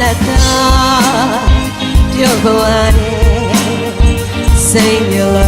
လက်သာပြောပါရဲစိတ်မြလာ